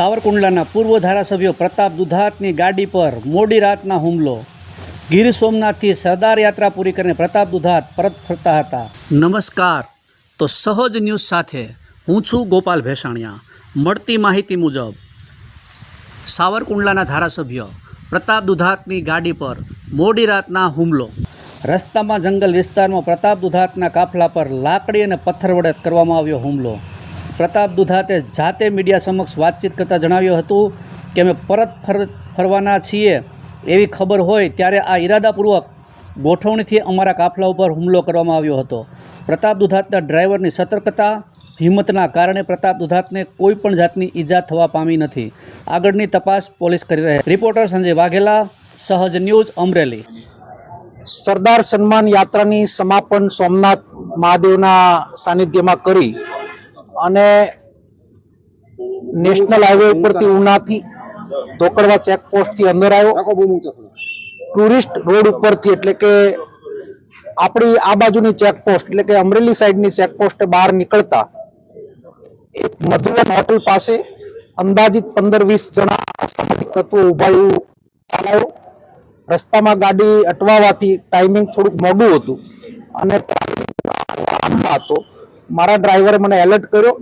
સાવરકુંડલાના પૂર્વ ધારાસભ્ય પ્રતાપ દુધાતની ગાડી પર મોડી રાતના હુમલો. ગીર સોમનાથથી સરદાર યાત્રા પૂરી કરીને પ્રતાપ દુધાત પરત ફરતા હતા. નમસ્કાર. તો સહજ ન્યૂઝ સાથે હું છું ગોપાલ ભેસાણિયા. મળતી માહિતી મુજબ, સાવરકુંડલાના ધારાસભ્ય પ્રતાપ દુધાતની ગાડી પર મોડી રાતના હુમલો. રસ્તામાં જંગલ વિસ્તારમાં પ્રતાપ દુધાતના કાફલા પર લાકડી અને પથ્થર વડે કરવામાં આવ્યો હુમલો. પ્રતાપ દુધાતે જાતે મીડિયા સમક્ષ વાતચીત કરતાં જણાવ્યું હતું કે અમે પરત ફર, ફરવાના છીએ. એવી ખબર હોય ત્યારે આ ઈરાદાપૂર્વક ગોઠવણીથી અમારા કાફલા ઉપર હુમલો કરવામાં આવ્યો હતો. પ્રતાપ દુધાતના ડ્રાઈવરની સતર્કતા, હિંમતના કારણે પ્રતાપ દુધાતને કોઈ પણ જાતની ઈજા થવા પામી નથી. આગળની તપાસ પોલીસ કરી રહી રિપોર્ટર સંજય વાઘેલા, સહજ ન્યૂઝ, અમરેલી. સરદાર સન્માન યાત્રાની સમાપન સોમનાથ મહાદેવના સાનિધ્યમાં કરી અને નેશનલ હાઈવે ઉપરથી ઉનાથી ધોકડવા ચેકપોસ્ટથી અંદર આવ્યો. ટુરિસ્ટ રોડ ઉપરથી એટલે કે આપણી આ બાજુની ચેકપોસ્ટ એટલે કે અમરેલી સાઈડની ચેકપોસ્ટ બહાર નીકળતા એક મધુવન હોટલ પાસે અંદાજિત પંદર વીસ જણા અસામાજિક તત્વો ઊભા એવું રસ્તામાં ગાડી અટવાવાથી ટાઈમિંગ થોડુંક મોડું હતું. અને હતો મારા ડ્રાઈવરે મને એલર્ટ કર્યો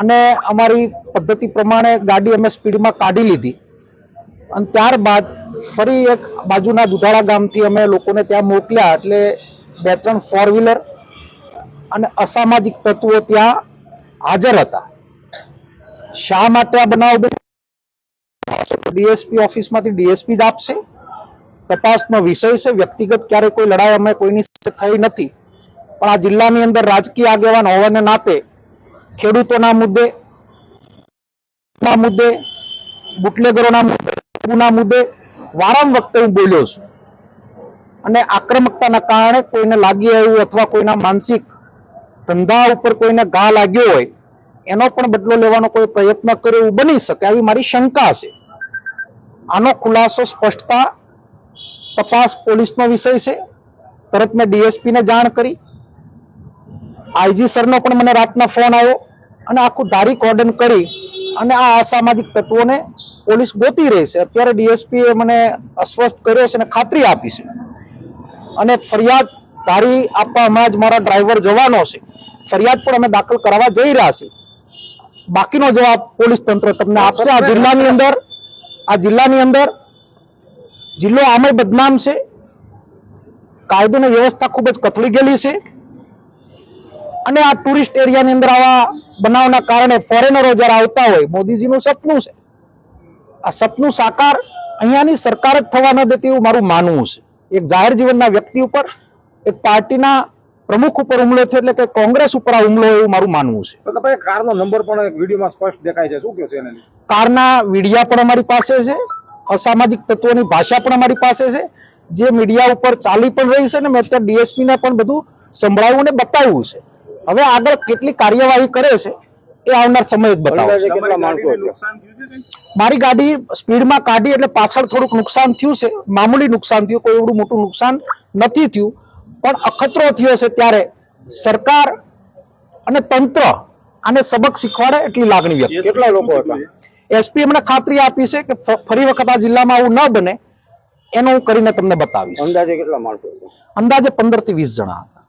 અને અમારી પદ્ધતિ પ્રમાણે ગાડી અમે સ્પીડમાં કાઢી લીધી. અને ત્યારબાદ ફરી એક બાજુના દુધાળા ગામથી અમે લોકોને ત્યાં મોકલ્યા એટલે બે ત્રણ ફોર વ્હીલર અને અસામાજિક તત્વો ત્યાં હાજર હતા. શા માટે આ બનાવ ડીએસપી ઓફિસમાંથી ડીએસપી જ આપશે. તપાસનો વિષય છે. વ્યક્તિગત ક્યારે કોઈ લડાઈ અમે કોઈની થઈ નથી. પણ આ જિલ્લાની અંદર રાજકીય આગેવાન હોવાને નાતે ખેડૂતોના મુદ્દે મુદ્દે, બુટલેગરોના મુદ્દે મુદ્દે વારંવાર વખતે હું બોલ્યો છું. અને આક્રમકતાના કારણે કોઈને લાગી આવ્યું અથવા કોઈના માનસિક ધંધા ઉપર કોઈને ઘા લાગ્યો હોય, એનો પણ બદલો લેવાનો કોઈ પ્રયત્ન કર્યો એવું બની શકે આવી મારી શંકા છે. આનો ખુલાસો સ્પષ્ટતા તપાસ પોલીસનો વિષય છે. તરત મેં ડીએસપીને જાણ કરી. આઈજી સરનો પણ મને રાતના ફોન આવ્યો અને આખું ધારી કોર્ડન કરી અને આ અસામાજિક તત્વોને પોલીસ ગોતી રહી છે. અત્યારે ડીએસપીએ મને અસ્વસ્થ કર્યો છે અને ખાતરી આપી છે. અને ફરિયાદ ધારી આપવા હમણાં જ મારા ડ્રાઈવર જવાનો છે. ફરિયાદ પણ અમે દાખલ કરાવવા જઈ રહ્યા છીએ. બાકીનો જવાબ પોલીસ તંત્ર તમને આપશે. આ જિલ્લાની અંદર, આ જિલ્લાની અંદર જિલ્લો આમે બદનામ છે. કાયદોની વ્યવસ્થા ખૂબ જ કથળી ગયેલી છે. અને આ ટુરિસ્ટ એરિયાની અંદર આવા બનાવના કારણે ફોરેનરો જ્યારે આવતા હોય મોદીજીનું સપનું છે. આ સપનું સાકાર અહીંયાની સરકાર જ થવા ન દેતી એવું મારું માનવું છે. એક જાહેર જીવનના વ્યક્તિ ઉપર એક પાર્ટીના પ્રમુખ ઉપર હુમલો થયો એટલે કે કોંગ્રેસ ઉપર આ હુમલો એવું મારું માનવું છે. તો તમે કારનો નંબર પણ એક વિડીયોમાં સ્પષ્ટ દેખાય છે. શું કહો છો એને કારના વિડીયા પણ અમારી પાસે છે. અસામાજિક તત્વોની ભાષા પણ અમારી પાસે છે. જે મીડિયા ઉપર ચાલી પણ રહી છે ને મેં અત્યારે ડીએસપીને પણ બધું સંભળાવ્યું ને બતાવ્યું છે. હવે આગળ કેટલી કાર્યવાહી કરે છે એ આવનાર સમય જ બતાવશે માણસો મારી ગાડી સ્પીડમાં કાઢી એટલે પાછળ થોડુંક નુકસાન થયું છે મામૂલી નુકસાન થયું કોઈ એવડું મોટું નુકસાન નથી થયું પણ અખતરો થયો છે ત્યારે સરકાર અને તંત્ર આને સબક શીખવાડે એટલી લાગણી વ્યક્ત કેટલા લોકો હતા? એસપી એમને ખાતરી આપી છે કે ફરી વખત આ જિલ્લામાં આવું ન બને એનું હું કરીને તમને બતાવીશ. અંદાજે કેટલા માણસો અંદાજે પંદરથી વીસ જણા હતા.